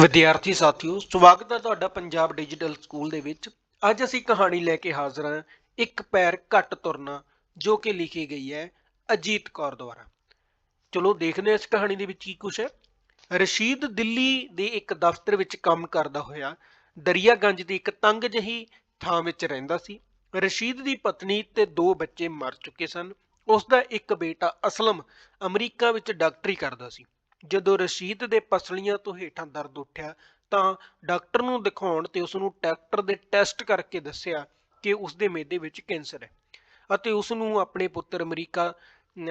ਵਿਦਿਆਰਥੀ ਸਾਥੀਓ, ਸਵਾਗਤ ਹੈ ਤੁਹਾਡਾ ਪੰਜਾਬ ਡਿਜੀਟਲ ਸਕੂਲ ਦੇ ਵਿੱਚ। ਅੱਜ ਅਸੀਂ ਕਹਾਣੀ ਲੈ ਕੇ ਹਾਜ਼ਰ ਹਾਂ ਇੱਕ ਪੈਰ ਘੱਟ ਤੁਰਨਾ, ਜੋ ਕਿ ਲਿਖੀ ਗਈ ਹੈ ਅਜੀਤ ਕੌਰ ਦੁਆਰਾ। ਚਲੋ ਦੇਖਦੇ ਹਾਂ ਇਸ ਕਹਾਣੀ ਦੇ ਵਿੱਚ ਕੀ ਕੁਝ ਹੈ। ਰਸ਼ੀਦ ਦਿੱਲੀ ਦੇ ਇੱਕ ਦਫ਼ਤਰ ਵਿੱਚ ਕੰਮ ਕਰਦਾ ਹੋਇਆ, ਦਰਿਆਗੰਜ ਦੀ ਇੱਕ ਤੰਗ ਜਹੀ ਥਾਂ ਵਿੱਚ ਰਹਿੰਦਾ ਸੀ। ਰਸ਼ੀਦ ਦੀ ਪਤਨੀ ਤੇ ਦੋ ਬੱਚੇ ਮਰ ਚੁੱਕੇ ਸਨ। ਉਸ ਦਾ ਇੱਕ ਬੇਟਾ ਅਸਲਮ ਅਮਰੀਕਾ ਵਿੱਚ ਡਾਕਟਰੀ ਕਰਦਾ ਸੀ। ਜਦੋਂ ਰਸ਼ੀਦ ਦੇ ਪਸਲੀਆਂ ਤੋਂ ਹੇਠਾਂ ਦਰਦ ਉੱਠਿਆ ਤਾਂ ਡਾਕਟਰ ਨੂੰ ਦਿਖਾਉਣ ਤੇ ਉਸ ਨੂੰ ਡਾਕਟਰ ਦੇ ਟੈਸਟ ਕਰਕੇ ਦੱਸਿਆ ਕਿ ਉਸ ਦੇ ਮਿਹਦੇ ਵਿੱਚ ਕੈਂਸਰ ਹੈ ਅਤੇ ਉਸ ਨੂੰ ਆਪਣੇ ਪੁੱਤਰ ਅਮਰੀਕਾ,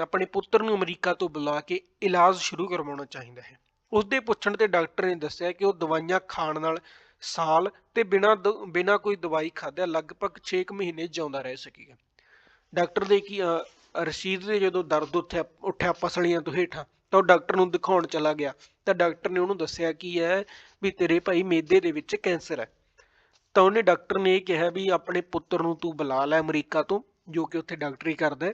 ਆਪਣੇ ਪੁੱਤਰ ਨੂੰ ਅਮਰੀਕਾ ਤੋਂ ਬੁਲਾ ਕੇ ਇਲਾਜ ਸ਼ੁਰੂ ਕਰਵਾਉਣਾ ਚਾਹੀਦਾ ਹੈ। ਉਸ ਦੇ ਪੁੱਛਣ ਤੇ ਡਾਕਟਰ ਨੇ ਦੱਸਿਆ ਕਿ ਉਹ ਦਵਾਈਆਂ ਖਾਣ ਨਾਲ ਸਾਲ ਤੇ ਬਿਨਾਂ ਦ- ਬਿਨਾਂ ਕੋਈ ਦਵਾਈ ਖਾਦਿਆਂ ਲਗਭਗ 6 ਮਹੀਨੇ ਜਿਉਂਦਾ ਰਹਿ ਸਕੇਗਾ ਡਾਕਟਰ ਦੇ ਕੀ ਰਸ਼ੀਦ ਦੇ ਜਦੋਂ ਦਰਦ ਉੱਠਿਆ ਉੱਠਿਆ ਪਸਲੀਆਂ ਤੋਂ ਹੇਠਾਂ ਤਾਂ ਉਹ ਡਾਕਟਰ ਨੂੰ ਦਿਖਾਉਣ ਚਲਾ ਗਿਆ। ਤਾਂ ਡਾਕਟਰ ਨੇ ਉਹਨੂੰ ਦੱਸਿਆ ਕੀ ਹੈ ਵੀ ਤੇਰੇ ਭਾਈ ਮੇਦੇ ਦੇ ਵਿੱਚ ਕੈਂਸਰ ਹੈ। ਤਾਂ ਉਹਨੇ ਡਾਕਟਰ ਨੇ ਇਹ ਕਿਹਾ ਵੀ ਆਪਣੇ ਪੁੱਤਰ ਨੂੰ ਤੂੰ ਬੁਲਾ ਲੈ ਅਮਰੀਕਾ ਤੋਂ, ਜੋ ਕਿ ਉੱਥੇ ਡਾਕਟਰੀ ਕਰਦਾ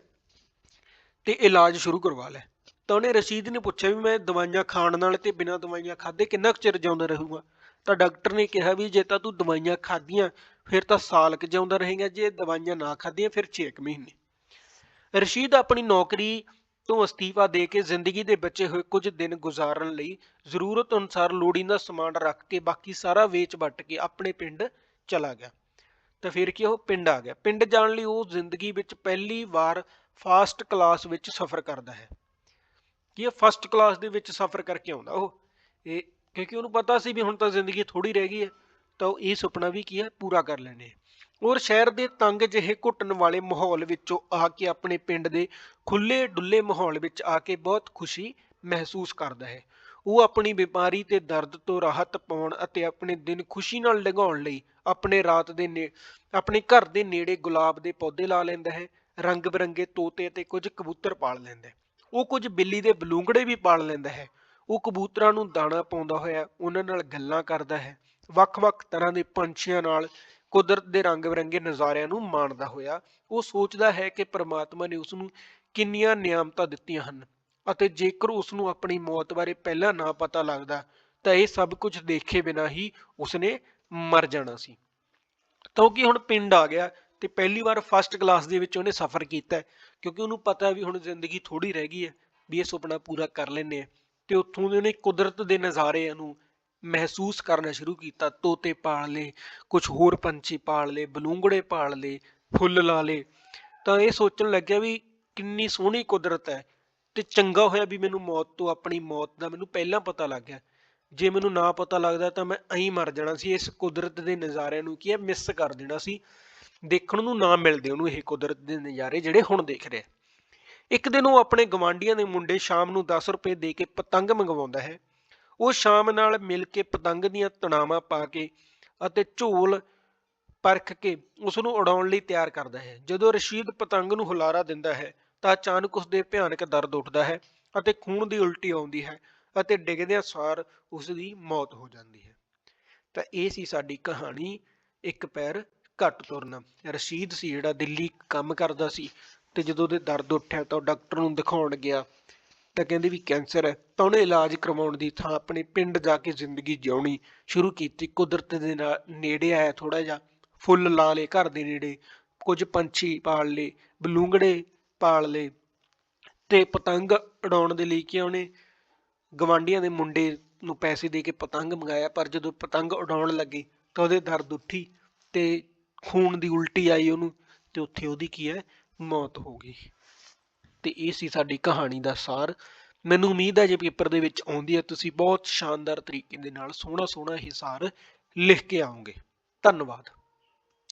ਤੇ ਇਲਾਜ ਸ਼ੁਰੂ ਕਰਵਾ ਲੈ। ਤਾਂ ਉਹਨੇ ਰਸ਼ੀਦ ਨੇ ਪੁੱਛਿਆ ਵੀ ਮੈਂ ਦਵਾਈਆਂ ਖਾਣ ਨਾਲ ਤੇ ਬਿਨਾਂ ਦਵਾਈਆਂ ਖਾਦੇ ਕਿੰਨਾ ਕੁ ਚਿਰ ਜਿਉਂਦਾ ਰਹੂੰਗਾ? ਤਾਂ ਡਾਕਟਰ ਨੇ ਕਿਹਾ ਵੀ ਜੇ ਤਾਂ ਤੂੰ ਦਵਾਈਆਂ ਖਾਧੀਆਂ, ਫਿਰ ਤਾਂ ਸਾਲ ਕੁ ਜਿਉਂਦਾ ਰਹੇਗਾ। ਜੇ ਦਵਾਈਆਂ ਨਾ ਖਾਧੀਆਂ, ਫਿਰ 6 ਮਹੀਨੇ। ਰਸ਼ੀਦ ਆਪਣੀ ਨੌਕਰੀ ਤੋਂ ਅਸਤੀਫਾ ਦੇ ਕੇ ਜ਼ਿੰਦਗੀ ਦੇ ਬਚੇ ਹੋਏ ਕੁਝ ਦਿਨ ਗੁਜ਼ਾਰਨ ਲਈ ਜ਼ਰੂਰਤ ਅਨੁਸਾਰ ਲੋੜੀਂਦਾ ਸਮਾਨ ਰੱਖ ਕੇ ਬਾਕੀ ਸਾਰਾ ਵੇਚ ਵੱਟ ਕੇ ਆਪਣੇ ਪਿੰਡ ਚਲਾ ਗਿਆ। ਤਾਂ ਫਿਰ ਕੀ ਉਹ ਪਿੰਡ ਆ ਗਿਆ। ਪਿੰਡ ਜਾਣ ਲਈ ਉਹ ਜ਼ਿੰਦਗੀ ਵਿੱਚ ਪਹਿਲੀ ਵਾਰ ਫਾਸਟ ਕਲਾਸ ਵਿੱਚ ਸਫ਼ਰ ਕਰਦਾ ਹੈ। ਕਿ ਇਹ ਫਸਟ ਕਲਾਸ ਦੇ ਵਿੱਚ ਸਫ਼ਰ ਕਰਕੇ ਆਉਂਦਾ ਉਹ? ਇਹ ਕਿਉਂਕਿ ਉਹਨੂੰ ਪਤਾ ਸੀ ਵੀ ਹੁਣ ਤਾਂ ਜ਼ਿੰਦਗੀ ਥੋੜੀ ਰਹਿ ਗਈ ਹੈ, ਤਾਂ ਉਹ ਇਹ ਸੁਪਨਾ ਵੀ ਕੀ ਹੈ? ਪੂਰਾ ਕਰ ਲੈਣੇ ਔਰ ਸ਼ਹਿਰ ਦੇ ਤੰਗ ਜਿਹੇ ਘੁੱਟਣ ਵਾਲੇ ਮਾਹੌਲ ਵਿੱਚੋਂ ਆ ਕੇ ਆਪਣੇ ਪਿੰਡ ਦੇ ਖੁੱਲੇ ਡੁੱਲੇ ਮਾਹੌਲ ਵਿੱਚ ਆ ਕੇ ਬਹੁਤ ਖੁਸ਼ੀ ਮਹਿਸੂਸ ਕਰਦਾ ਹੈ। ਉਹ ਆਪਣੀ ਬਿਮਾਰੀ ਤੇ ਦਰਦ ਤੋਂ ਰਾਹਤ ਪਾਉਣ ਅਤੇ ਆਪਣੇ ਦਿਨ ਖੁਸ਼ੀ ਨਾਲ ਲੰਘਾਉਣ ਲਈ ਆਪਣੇ ਰਾਤ ਦੇ ਆਪਣੇ ਘਰ ਦੇ ਨੇੜੇ ਗੁਲਾਬ ਦੇ ਪੌਦੇ ਲਾ ਲੈਂਦਾ ਹੈ, ਰੰਗ ਬਰੰਗੇ ਤੋਤੇ ਅਤੇ ਕੁਝ ਕਬੂਤਰ ਪਾਲ ਲੈਂਦਾ ਹੈ। ਉਹ ਕੁਝ ਬਿੱਲੀ ਦੇ ਬਲੂੰਗੜੇ ਵੀ ਪਾਲ ਲੈਂਦਾ ਹੈ। ਉਹ ਕਬੂਤਰਾਂ ਨੂੰ ਦਾਣਾ ਪਾਉਂਦਾ ਹੋਇਆ ਉਹਨਾਂ ਨਾਲ ਗੱਲਾਂ ਕਰਦਾ ਹੈ। ਵੱਖ-ਵੱਖ ਤਰ੍ਹਾਂ ਦੇ ਪੰਛੀਆਂ ਨਾਲ ਕੁਦਰਤ ਦੇ ਰੰਗ ਬਿਰੰਗੇ ਨਜ਼ਾਰਿਆਂ ਨੂੰ ਮਾਣਦਾ ਹੋਇਆ, ਉਹ ਸੋਚਦਾ ਹੈ ਕਿ ਪ੍ਰਮਾਤਮਾ ਨੇ ਉਸ ਨੂੰ ਕਿੰਨੀਆਂ ਨਿਆਮਤਾਂ ਦਿੱਤੀਆਂ ਹਨ ਅਤੇ ਜੇਕਰ ਉਸ ਨੂੰ ਆਪਣੀ ਮੌਤ ਬਾਰੇ ਪਹਿਲਾਂ ਨਾ ਪਤਾ ਲੱਗਦਾ, ਤਾਂ ਇਹ ਸਭ ਕੁਝ ਦੇਖੇ ਬਿਨਾਂ ਹੀ ਉਸਨੇ ਮਰ ਜਾਣਾ ਸੀ। ਤਾਂ ਉਹ ਹੁਣ ਪਿੰਡ ਆ ਗਿਆ ਤੇ ਪਹਿਲੀ ਵਾਰ ਫਸਟ ਕਲਾਸ ਦੇ ਵਿੱਚ ਉਹਨੇ ਸਫ਼ਰ ਕੀਤਾ, ਕਿਉਂਕਿ ਉਹਨੂੰ ਪਤਾ ਵੀ ਹੁਣ ਜ਼ਿੰਦਗੀ ਥੋੜੀ ਰਹਿ ਗਈ ਹੈ, ਵੀ ਇਹ ਸੁਪਨਾ ਪੂਰਾ ਕਰ ਲੈਨੇ ਆ ਤੇ ਉੱਥੋਂ ਦੇ ਉਹਨੇ ਕੁਦਰਤ ਦੇ ਨਜ਼ਾਰਿਆਂ ਨੂੰ ਮਹਿਸੂਸ ਕਰਨਾ ਸ਼ੁਰੂ ਕੀਤਾ, ਤੋਤੇ ਪਾਲ ਲਏ ਕੁਝ ਹੋਰ ਪੰਛੀ ਪਾਲ ਲਏ, ਬਲੂੰਗੜੇ ਪਾਲ ਲਏ, ਫੁੱਲ ਲਾ ਲਏ। ਤਾਂ ਇਹ ਸੋਚਣ ਲੱਗਿਆ ਵੀ ਕਿੰਨੀ ਸੋਹਣੀ ਕੁਦਰਤ ਹੈ ਤੇ ਚੰਗਾ ਹੋਇਆ ਵੀ ਮੈਨੂੰ ਮੌਤ ਤੋਂ, ਆਪਣੀ ਮੌਤ ਦਾ ਮੈਨੂੰ ਪਹਿਲਾਂ ਪਤਾ ਲੱਗ ਗਿਆ। ਜੇ ਮੈਨੂੰ ਨਾ ਪਤਾ ਲੱਗਦਾ ਤਾਂ ਮੈਂ ਐਂ ਮਰ ਜਾਣਾ ਸੀ, ਇਸ ਕੁਦਰਤ ਦੇ ਨਜ਼ਾਰਿਆਂ ਨੂੰ ਕੀ ਹੈ ਮਿਸ ਕਰ ਦੇਣਾ ਸੀ। ਦੇਖਣ ਨੂੰ ਨਾ ਮਿਲਦੇ ਉਹਨੂੰ ਇਹ ਕੁਦਰਤ ਦੇ ਨਜ਼ਾਰੇ ਜਿਹੜੇ ਹੁਣ ਦੇਖ ਰਿਹਾ। ਇੱਕ ਦਿਨ ਉਹ ਆਪਣੇ ਗਵਾਂਢੀਆਂ ਦੇ ਮੁੰਡੇ ਸ਼ਾਮ ਨੂੰ 10 ਰੁਪਏ ਦੇ ਕੇ ਪਤੰਗ ਮੰਗਵਾਉਂਦਾ ਹੈ। ਉਹ ਸ਼ਾਮ ਨਾਲ ਮਿਲ ਕੇ ਪਤੰਗ ਦੀਆਂ ਤਣਾਵਾਂ ਪਾ ਕੇ ਅਤੇ ਝੋਲ ਪਰਖ ਕੇ ਉਸ ਨੂੰ ਉਡਾਉਣ ਲਈ ਤਿਆਰ ਕਰਦਾ ਹੈ। ਜਦੋਂ ਰਸ਼ੀਦ ਪਤੰਗ ਨੂੰ ਹੁਲਾਰਾ ਦਿੰਦਾ ਹੈ, ਤਾਂ ਅਚਾਨਕ ਉਸ ਦੇ ਭਿਆਨਕ ਦਰਦ ਉੱਠਦਾ ਹੈ ਅਤੇ ਖੂਨ ਦੀ ਉਲਟੀ ਆਉਂਦੀ ਹੈ ਅਤੇ ਡਿੱਗਦਿਆਂ ਸਾਰ ਉਸ ਦੀ ਮੌਤ ਹੋ ਜਾਂਦੀ ਹੈ। ਤਾਂ ਇਹ ਸੀ ਸਾਡੀ ਕਹਾਣੀ, ਇੱਕ ਪੈਰ ਘੱਟ ਤੁਰਨਾ। ਰਸ਼ੀਦ ਸੀ ਜਿਹੜਾ ਦਿੱਲੀ ਕੰਮ ਕਰਦਾ ਸੀ ਤੇ ਜਦੋਂ ਉਹਦੇ ਦਰਦ ਉੱਠਿਆ ਤਾਂ ਉਹ ਡਾਕਟਰ ਨੂੰ ਦਿਖਾਉਣ ਗਿਆ ਤਾਂ ਕਹਿੰਦੇ ਵੀ ਕੈਂਸਰ ਹੈ। ਤਾਂ ਉਹਨੇ ਇਲਾਜ ਕਰਵਾਉਣ ਦੀ ਥਾਂ ਆਪਣੇ ਪਿੰਡ ਜਾ ਕੇ ਜ਼ਿੰਦਗੀ ਜਿਉਣੀ ਸ਼ੁਰੂ ਕੀਤੀ। ਕੁਦਰਤ ਦੇ ਨਾਲ ਨੇੜੇ ਆਇਆ ਥੋੜਾ ਜਿਹਾ। ਫੁੱਲ ਲਾ ਲਏ ਘਰ ਦੇ ਨੇੜੇ। ਕੁਝ ਪੰਛੀ ਪਾਲ ਲਏ, ਬਲੂੰਗੜੇ ਪਾਲ ਲਏ ਤੇ ਪਤੰਗ ਉਡਾਉਣ ਦੇ ਲਈ ਕਿ ਉਹਨੇ। ਗਵਾਂਢੀਆਂ ਦੇ ਮੁੰਡੇ ਨੂੰ ਪੈਸੇ ਦੇ ਕੇ ਪਤੰਗ ਮੰਗਾਇਆ, ਪਰ ਜਦੋਂ ਪਤੰਗ ਉਡਾਉਣ ਲੱਗੇ ਤਾਂ ਉਹਦੇ ਦਰਦ ਉੱਠੀ ਤੇ ਖੂਨ ਦੀ ਉਲਟੀ ਆਈ ਉਹਨੂੰ ਤੇ ਉੱਥੇ ਉਹਦੀ ਕੀ ਹੈ? ਮੌਤ ਹੋ ਗਈ। ਤੇ ਇਹ ਸੀ ਸਾਡੀ ਕਹਾਣੀ ਦਾ ਸਾਰ। ਮੈਨੂੰ ਉਮੀਦ ਹੈ ਜੇ ਪੇਪਰ ਦੇ ਵਿੱਚ ਆਉਂਦੀ ਹੈ, ਤੁਸੀਂ ਬਹੁਤ ਸ਼ਾਨਦਾਰ ਤਰੀਕੇ ਦੇ ਨਾਲ ਸੋਹਣਾ ਸੋਹਣਾ ਇਹ ਸਾਰ ਲਿਖ ਕੇ ਆਓਗੇ। ਧੰਨਵਾਦ।